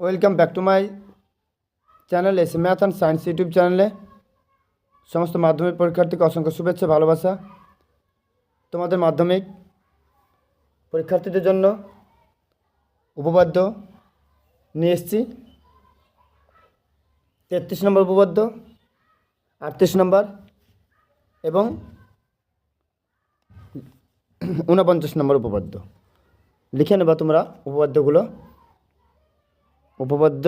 Welcome back to my channel S math and science YouTube চ্যানেলে সমস্ত মাধ্যমিক পরীক্ষার্থীকে অসংখ্য শুভেচ্ছা, ভালোবাসা। তোমাদের মাধ্যমিক পরীক্ষার্থীদের জন্য উপপাদ্য নিয়ে এসেছি। তেত্রিশ নম্বর উপপাদ্য আটত্রিশ নম্বর এবং ঊনপঞ্চাশ নম্বর উপপাদ্য লিখে নেবা তোমরা উপপাদ্যগুলো উপপাদ্য?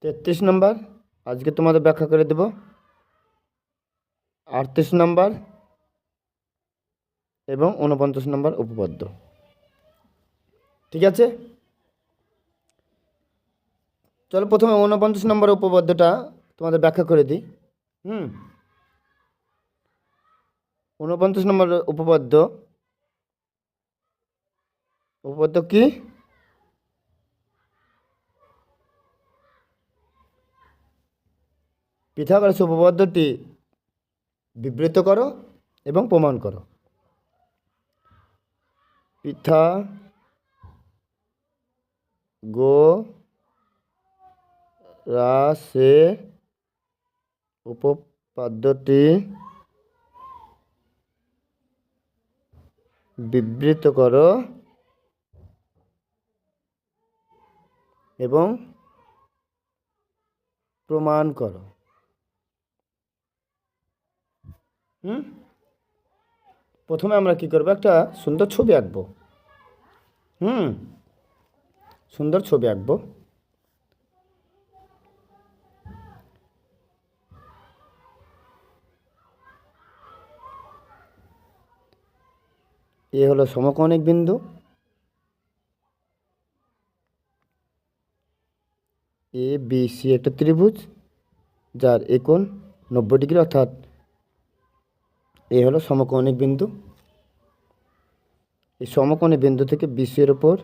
তেত্রিশ নম্বর। আজকে তোমাদের ব্যাখ্যা করে দেব। আটত্রিশ নম্বর এবং উনপঞ্চাশ নম্বর উপপাদ্য। ঠিক আছে? চলো প্রথমে উনপঞ্চাশ নম্বর উপপাদ্যটা তোমাদের ব্যাখ্যা করে দিই। হুম? উনপঞ্চাশ নম্বর উপপাদ্য উপপাদ্য কি? পিথাগোরাস উপপাদ্যটি বিবৃত করো এবং প্রমাণ করো। পিথা গো রাসে উপপাদ্যটি বিবৃত করো এবং প্রমাণ করো। হুম? প্রথমে আমরা কি করব? একটা সুন্দর ছবি আঁকবো। হুম? সুন্দর ছবি আঁকবো। এ হলো সমকোণিক বিন্দু। এ বি সি একটা ত্রিভুজ, যার একোণ নব্বই ডিগ্রি, অর্থাৎ এ হলো সমকোণিক বিন্দু। এই সমকোণী বিন্দু থেকে বিসি এর ওপর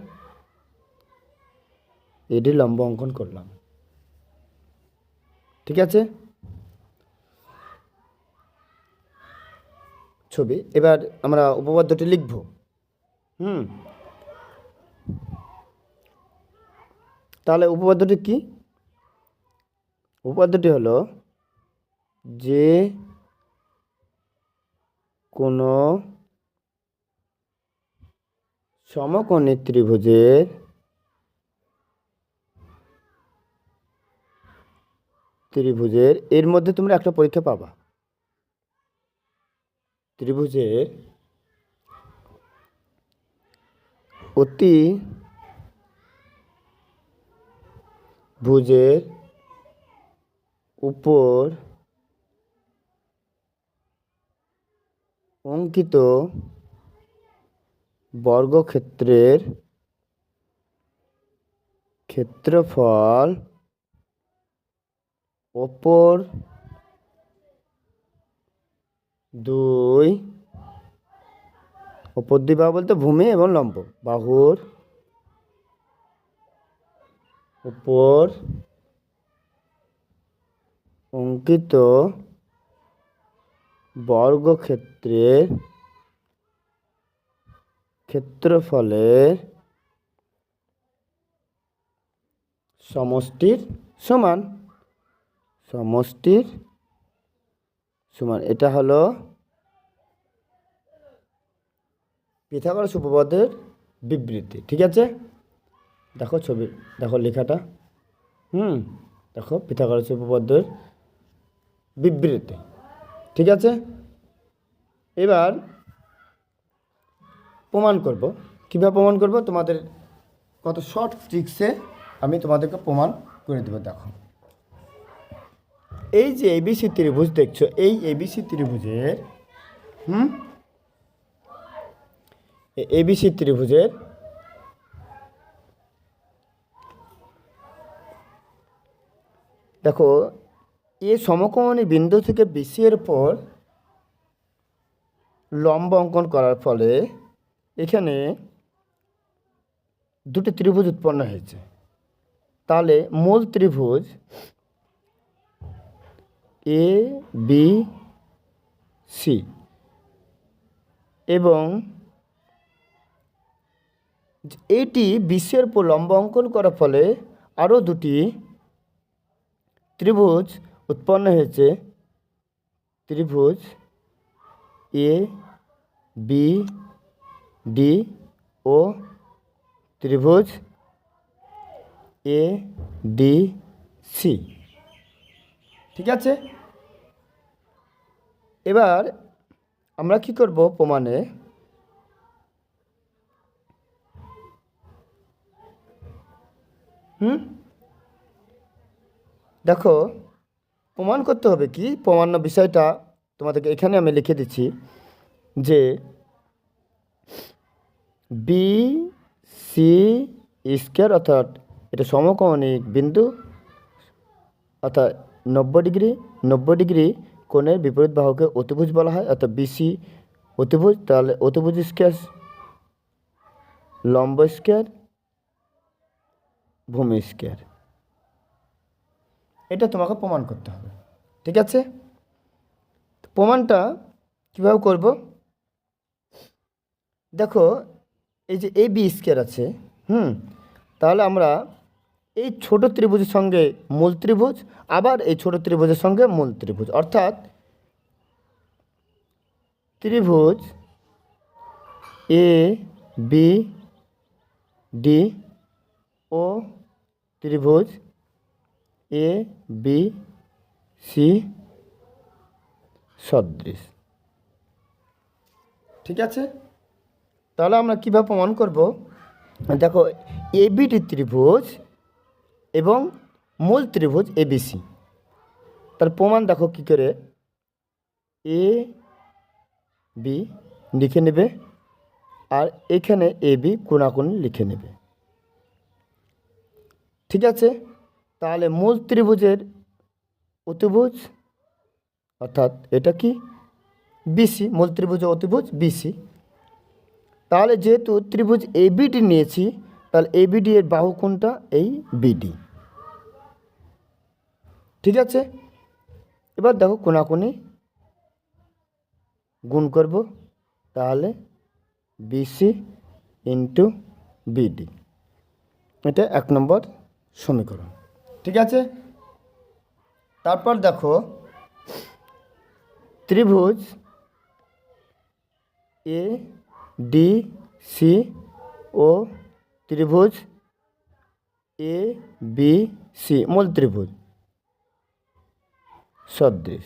এডি লম্ব অঙ্কন করলাম। ঠিক আছে? ছবি, এবার আমরা উপপাদ্যটি লিখব। হুম। তাহলে উপপাদ্যটি কি? উপপাদ্যটি হলো যে কোনো সমকোণী ত্রিভুজের ত্রিভুজের, এর মধ্যে তোমরা একটা পরীক্ষা পাবা। ত্রিভুজের অতি ভুজের উপর অঙ্কিত বর্গক্ষেত্রের ক্ষেত্রফল ওপর দুই। ওপর দুই বাহু বলতে ভূমি এবং লম্ব। বাহুর উপর অঙ্কিত বর্গক্ষেত্রের ক্ষেত্রফলের সমষ্টির সমান সমষ্টির সমান। এটা হলো পিথাগোরাস উপপাদ্যের বিবৃতি, ঠিক আছে? দেখো ছবি, দেখো লেখাটা। হুম, দেখো পিথাগোরাস উপপাদ্যের বিবৃতি। ঠিক আছে? এবার প্রমাণ করব। কীভাবে প্রমাণ করব? তোমাদের কত শর্ট ট্রিক্সে আমি তোমাদেরকে প্রমাণ করে দেবো, দেখো। এই যে এবিসি ত্রিভুজ দেখছ, এই এবিসি ত্রিভুজের, হুম? এবিসি ত্রিভুজের দেখো এ সমকোণী বিন্দু থেকে বিসি এর পর লম্ব অঙ্কন করার ফলে এখানে দুটি ত্রিভুজ উৎপন্ন হয়েছে। তাহলে মূল ত্রিভুজ এ বি সি এবং যে এইটি বিশ্বের উপর লম্ব অঙ্কন করার ফলে আরও দুটি ত্রিভুজ উৎপন্ন হয়েছে ত্রিভুজ এ বি ডি ও ত্রিভুজ এ ডি সি ঠিক আছে? এবার আমরা কি করব প্রমাণে? হুম? দেখো প্রমাণ করতে হবে কি? প্রমাণ্য বিষয়টা তোমাদেরকে এখানে আমি লিখে দিচ্ছি যে বি সি স্কোয়ার অর্থাৎ এটা সমকৌণিক বিন্দু অর্থাৎ নব্বই ডিগ্রি নব্বই ডিগ্রি কোণের বিপরীত বাহুকে অতিভুজ বলা হয় অর্থাৎ বিসি অতিভুজ, তাহলে অতিভুজ স্কোয়ার লম্ব স্কোয়ার ভূমি স্কোয়ার এটা তোমাকে প্রমাণ করতে হবে। ঠিক আছে? প্রমাণটা কীভাবে করব? দেখো, এই যে এ বি স্কোয়ার আছে, হুম? তাহলে আমরা এই ছোট ত্রিভুজের সঙ্গে মূল ত্রিভুজ, আবার এই ছোট ত্রিভুজের সঙ্গে মূল ত্রিভুজ। অর্থাৎ ত্রিভুজ এ বি ডি ও ত্রিভুজ এ বি সি সদৃশ। ঠিক আছে? তাহলে আমরা কীভাবে প্রমাণ করব? দেখো এবিটি ত্রিভুজ এবং মূল ত্রিভুজ এবিসি তার প্রমাণ দেখো কী করে? এ বি লিখে নেবে আর এখানে এ বি কোনাকুনি লিখে নেবে। ঠিক আছে? তাহলে মূল ত্রিভুজের অতিভুজ, অর্থাৎ এটা কি? বিসি মূল ত্রিভুজের অতিভুজ বিসি তাহলে যেহেতু ত্রিভুজ এবিডি নিয়েছি, তাহলে এবিডি এর বাহু কোনটা? এই বিডি ঠিক আছে? এবার দেখো কোনাকুনি গুণ করব, তাহলে বিসি ইন্টু বিডি এটা এক নম্বর সমীকরণ। ঠিক আছে? তারপর দেখো, ত্রিভুজ এ ডি সি ও ত্রিভুজ এ বি সি মূল ত্রিভুজ। সদৃশ।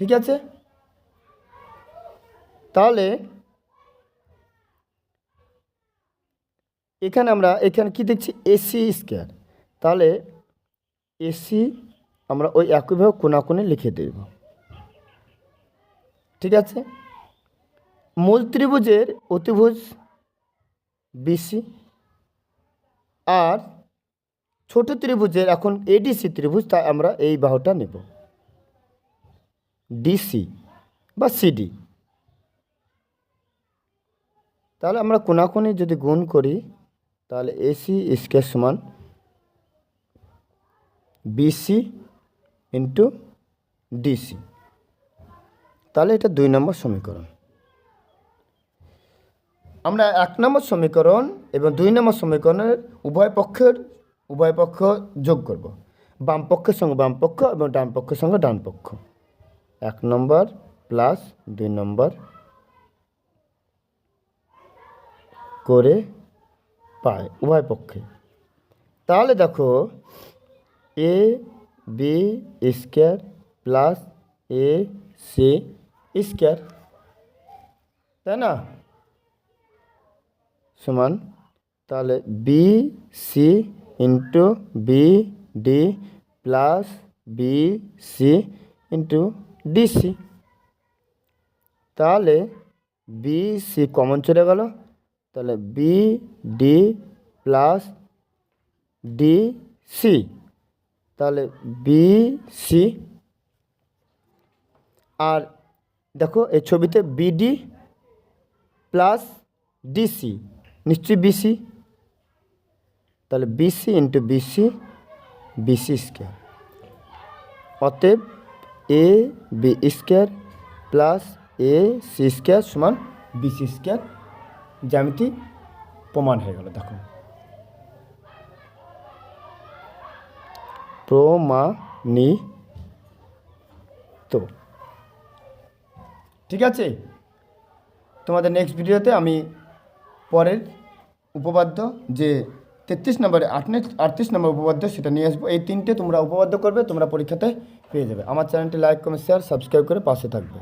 ঠিক আছে? তাহলে এখানে আমরা, এখানে কি দেখছি? এসি স্কোয়ার তাহলে এসি আমরা ওই একইভাবে কোনাকুনি লিখে দেব। ঠিক আছে? মূল ত্রিভুজের অতিভুজ বিসি আর ছোট ত্রিভুজের এখন এডিসি ত্রিভুজ তাই আমরা এই বাহুটা নেব। ডিসি বা সিডি। তাহলে আমরা কোনাকুনি যদি গুণ করি, তাহলে এসি স্কোয়ার সমান বিসি ইন্টু ডিসি তাহলে এটা দুই নম্বর সমীকরণ। আমরা এক নম্বর সমীকরণ এবং দুই নম্বর সমীকরণের উভয় পক্ষের, উভয় পক্ষ যোগ করব। বাম পক্ষের সঙ্গে বাম পক্ষ এবং ডান পক্ষের সঙ্গে ডান পক্ষ। এক নম্বর প্লাস দুই নম্বর করে পায় উভয় পক্ষে। তাহলে দেখো A B square plus A C square তাই না? সমান। তাহলে B C into B D plus B C into DC তাহলে বি সি কমন চলে গেল। তাহলে B D plus D C তাহলে বি সি আর দেখো এই ছবিতে বিডি প্লাস ডিসি নিশ্চয়ই বিসি তাহলে BC into BC BC square অতএব A B square plus A C square সমান বিসি স্কোয়ার জ্যামিতি প্রমাণ হয়ে গেল, দেখো। প্রমাণিত। ঠিক আছে? তোমাদের নেক্সট ভিডিওতে আমি পরের উপপাদ্য যে তেত্রিশ নম্বরে আটনে আটত্রিশ নম্বর উপপাদ্য সেটা নিয়ে আসব। এই তিনটে তোমরা উপপাদ্য করবে, তোমরা পরীক্ষাতে পেয়ে যাবে। আমার চ্যানেলটি লাইক কমেন্ট শেয়ার সাবস্ক্রাইব করে পাশে থাকবে।